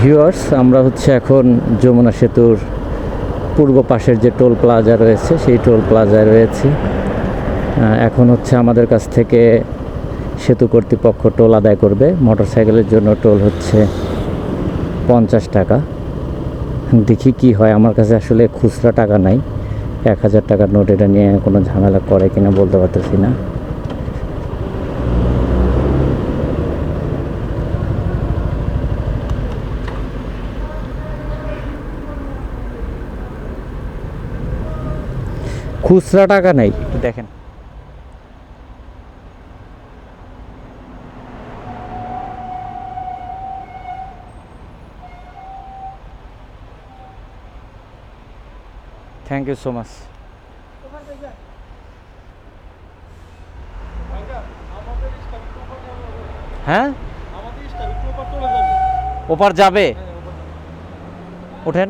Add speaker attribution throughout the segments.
Speaker 1: Viewers আমরা হচ্ছে এখন যমুনা সেতুর পূর্ব পাশের যে টোল প্লাজা রয়েছে, সেই টোল প্লাজায় রয়েছে। এখন হচ্ছে আমাদের কাছ থেকে সেতু কর্তৃপক্ষ টোল আদায় করবে। মোটরসাইকেলের জন্য টোল হচ্ছে পঞ্চাশ টাকা। দেখি কি হয়, আমার কাছে আসলে খুচরা টাকা নাই। এক হাজার টাকার নোট এটা নিয়ে কোনো ঝামেলা করে কিনা বলতে পারতেছি না। খুচরা টাকা নেই। দেখেন। থ্যাংক ইউ সো মাচ হ্যাঁ? ওপার যাবে? ওঠেন।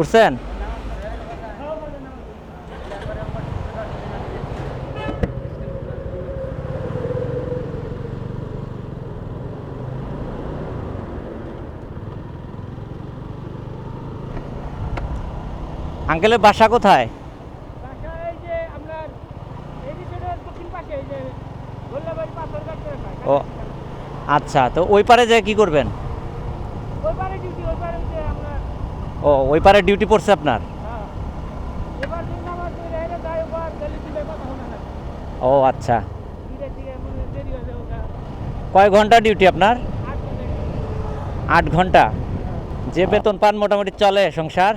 Speaker 1: উঠছেন আঙ্কেলের বাসা কোথায়? ও আচ্ছা তো ওই পারে যে কি করবেন?
Speaker 2: ওই পারে ডিউটি ওই পারে যে আমরা
Speaker 1: ও, ওই পারে ডিউটি পড়ছে আপনার? ও আচ্ছা। কয় ঘণ্টা ডিউটি আপনার?
Speaker 2: আট
Speaker 1: ঘণ্টা। যে বেতন পান মোটামুটি চলে সংসার?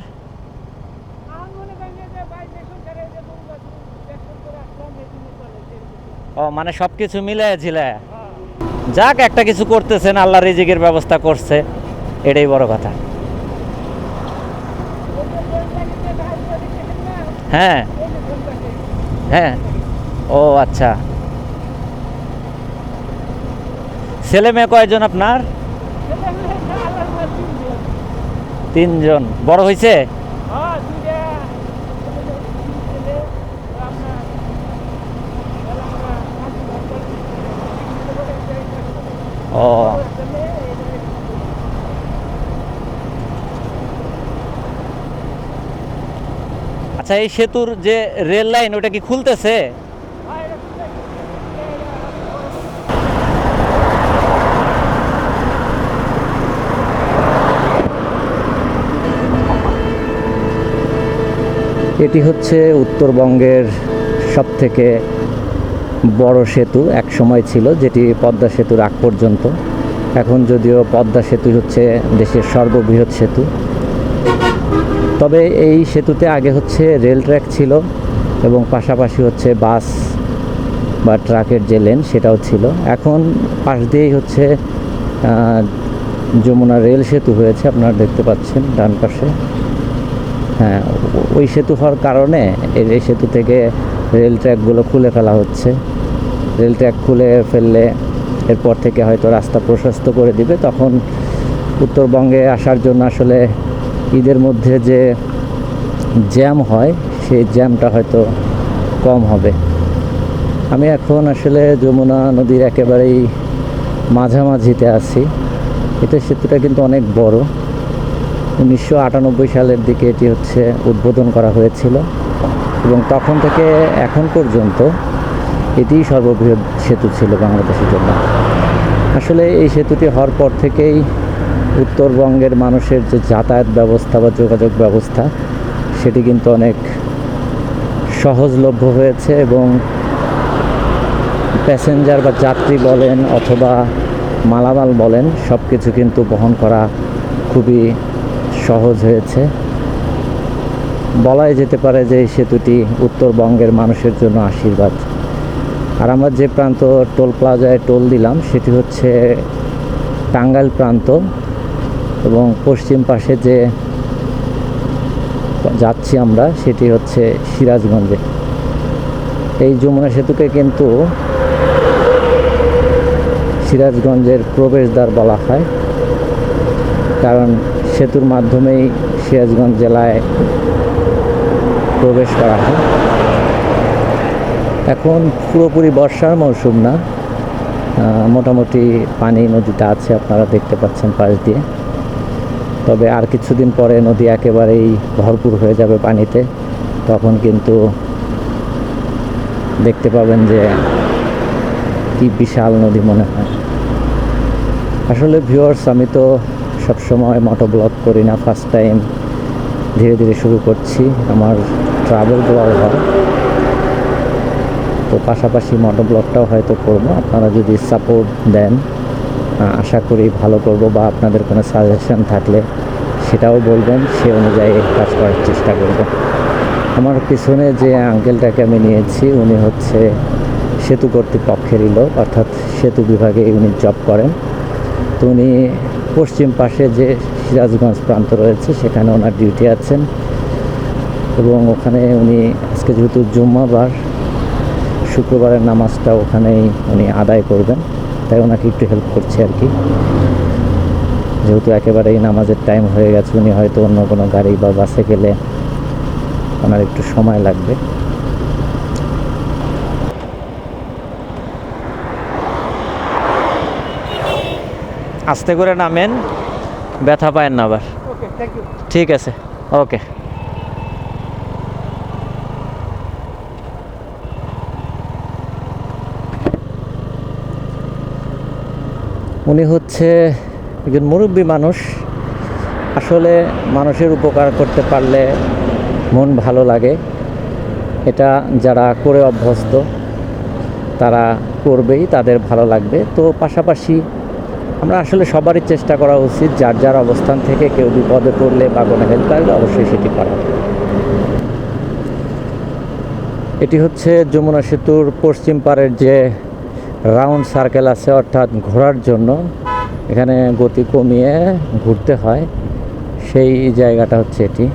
Speaker 1: ও মানে সব কিছু মিলে ঝিলে। যাক, একটা কিছু করতেছেন, আল্লাহ রিজিকের ব্যবস্থা করছে। এটাই বড় কথা
Speaker 2: ওই যে ট্রেন লাগিতে ঢাল করে দিচ্ছেন না
Speaker 1: হ্যাঁ। হ্যাঁ। ও আচ্ছা। ছেলে মেয়ে কয়জন আপনার? তিনজন। বড় হয়েছে
Speaker 2: হ্যাঁ
Speaker 1: ও। আচ্ছা এই সেতুর যে রেল লাইন, ওটা কি খুলতেছে? এটি হচ্ছে উত্তরবঙ্গের সবথেকে বড় সেতু, এক সময় ছিল যেটি পদ্মা সেতুর আগ পর্যন্ত। এখন যদিও পদ্মা সেতু হচ্ছে দেশের সর্ববৃহৎ সেতু তবে এই সেতুতে আগে হচ্ছে রেল ট্র্যাক ছিল এবং পাশাপাশি হচ্ছে বাস বা ট্রাকের যে লেন সেটাও ছিল। এখন পাশ দিয়েই হচ্ছে যমুনা রেল সেতু হয়েছে, আপনারা দেখতে পাচ্ছেন ডান পাশে। হ্যাঁ ওই সেতু হওয়ার কারণে এই সেতু থেকে রেল ট্র্যাকগুলো খুলে ফেলা হচ্ছে। রেল ট্র্যাক খুলে ফেললে এরপর থেকে হয়তো রাস্তা প্রশস্ত করে দিবে। তখন উত্তরবঙ্গে আসার জন্য আসলে ঈদের মধ্যে যে জ্যাম হয়, সেই জ্যামটা হয়তো কম হবে। আমি এখন আসলে যমুনা নদীর একেবারেই মাঝামাঝিতে আছি। এটা সেতুটা কিন্তু অনেক বড়। উনিশশো আটানব্বই সালের দিকে এটি হচ্ছে উদ্বোধন করা হয়েছিল এবং তখন থেকে এখন পর্যন্ত এটিই সর্ববৃহৎ সেতু ছিল বাংলাদেশের জন্য। আসলে এই সেতুটি হওয়ার পর থেকেই উত্তরবঙ্গের মানুষের যে যাতায়াত ব্যবস্থা বা যোগাযোগ ব্যবস্থা, সেটি কিন্তু অনেক সহজলভ্য হয়েছে এবং প্যাসেঞ্জার বা যাত্রী বলেন অথবা মালামাল বলেন সব কিছু কিন্তু বহন করা খুবই সহজ হয়েছে। বলাই যেতে পারে যে এই সেতুটি উত্তরবঙ্গের মানুষের জন্য আশীর্বাদ। আর আমরা যে প্রান্ত টোল প্লাজায় টোল দিলাম, সেটি হচ্ছে টাঙ্গাইল প্রান্ত। এবং পশ্চিম পাশে যে যাচ্ছি আমরা, সেটি হচ্ছে সিরাজগঞ্জে। এই যমুনা সেতুকে কিন্তু সিরাজগঞ্জের প্রবেশদ্বার বলা হয়। কারণ সেতুর মাধ্যমেই সিরাজগঞ্জ জেলায় প্রবেশ করা হয়। এখন পুরোপুরি বর্ষার মৌসুম না। মোটামুটি পানি নদীটা আছে, আপনারা দেখতে পাচ্ছেন পাশ দিয়ে। তবে আর কিছুদিন পরে নদী একেবারেই ভরপুর হয়ে যাবে পানিতে। তখন কিন্তু দেখতে পাবেন যে কি বিশাল নদী মনে হয়। আসলে ভিউয়ার্স আমি তো সবসময় মোটো ব্লগ করি না ফার্স্ট টাইম ধীরে ধীরে শুরু করছি। আমার ট্রাভেল ব্লগ হয়। তো পাশাপাশি মোটো ব্লগটাও হয়তো করব। আপনারা যদি সাপোর্ট দেন আশা করি ভালো করব বা আপনাদের কোনো সাজেশন থাকলে সেটাও বলবেন, সে অনুযায়ী কাজ করার চেষ্টা করব। আমার পিছনে যে আঙ্কেলটাকে আমি নিয়েছি, উনি হচ্ছে সেতু কর্তৃপক্ষেরই লোক, অর্থাৎ সেতু বিভাগে উনি জব করেন। তো উনি পশ্চিম পাশে যে সিরাজগঞ্জ প্রান্ত রয়েছে, সেখানে ওনার ডিউটি আছেন। এবং ওখানে উনি আজকে যেহেতু জুম্মাবার, শুক্রবারের নামাজটা ওখানেই উনি আদায় করবেন। তাই ওনাকে একটু হেল্প করছে আর কি। যেহেতু একেবারেই নামাজের টাইম হয়ে গেছে উনি হয়তো অন্য কোনো গাড়ি বা বাসে গেলে ওনার একটু সময় লাগবে। আস্তে করে নামেন ব্যথা পায়েন না আবার। ঠিক আছে ওকে উনি হচ্ছে একজন মুরব্বী মানুষ। আসলে মানুষের উপকার করতে পারলে মন ভালো লাগে। এটা যারা করে অভ্যস্ত, তারা করবেই, তাদের ভালো লাগবে। তো পাশাপাশি আমরা আসলে সবারই চেষ্টা করা উচিত, যার যার অবস্থান থেকে কেউ বিপদে পড়লে বা কোনো হেল্প লাগলে অবশ্যই সেটি করা। এটি হচ্ছে যমুনা সেতুর পশ্চিম পাড়ের যে রাউন্ড সার্কেল আছে, অর্থাৎ ঘোরার জন্য। এখানে গতি কমিয়ে ঘুরতে হয়। সেই জায়গাটা হচ্ছে এটি।